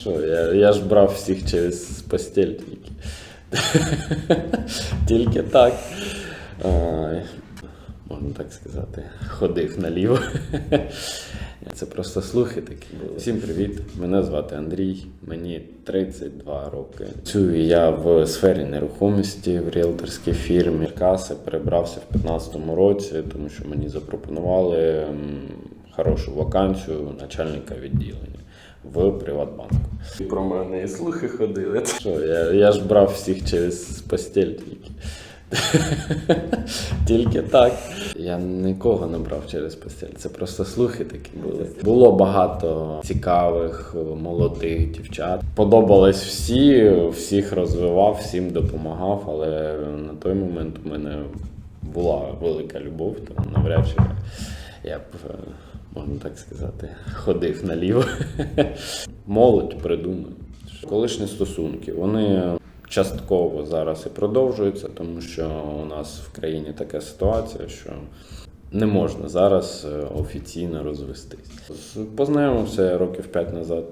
Що, я, я ж брав всіх через постіль тільки. тільки так. Ай, можна так сказати, ходив наліво. Це просто слухи такі були. Всім привіт! Мене звати Андрій, мені 32 роки. Працюю я в сфері нерухомості в ріелторській фірмі. Черкаси перебрався в 2015 році, тому що мені запропонували хорошу вакансію начальника відділення в Приватбанку. Про мене і слухи ходили. Що, я, я ж брав всіх через постіль тільки. Тільки так. Я нікого не брав через постіль. Це просто слухи такі були. Було багато цікавих, молодих дівчат. Подобались всі, всіх розвивав, всім допомагав, але на той момент у мене була велика любов, то навряд чи я б, е, можна так сказати, ходив наліво. Молодь придумує. Колишні стосунки, вони частково зараз і продовжуються, тому що у нас в країні така ситуація, що не можна зараз е, офіційно розвестись. Познайомився років 5 назад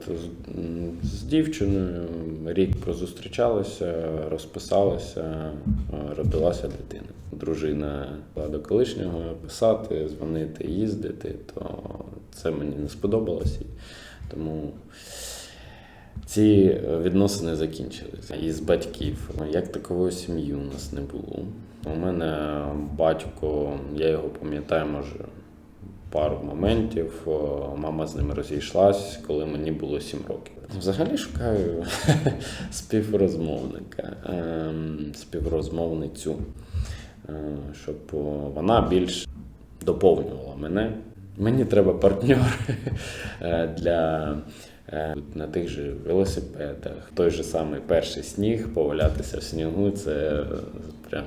з дівчиною, рік прозустрічалися, розписалися, е, родилася дитина. Дружина була до колишнього писати, дзвонити, їздити, то це мені не сподобалось. Тому ці відносини закінчилися. Із батьків. Як такової сім'ї у нас не було. У мене батько, я його пам'ятаю, може, пару моментів. Мама з ним розійшлась, коли мені було 7 років. Взагалі шукаю співрозмовника, ем, співрозмовницю, е, щоб вона більш доповнювала мене. Мені треба партнер е, для е, на тих же велосипедах. Той же самий перший сніг, повалятися в снігу це е, прям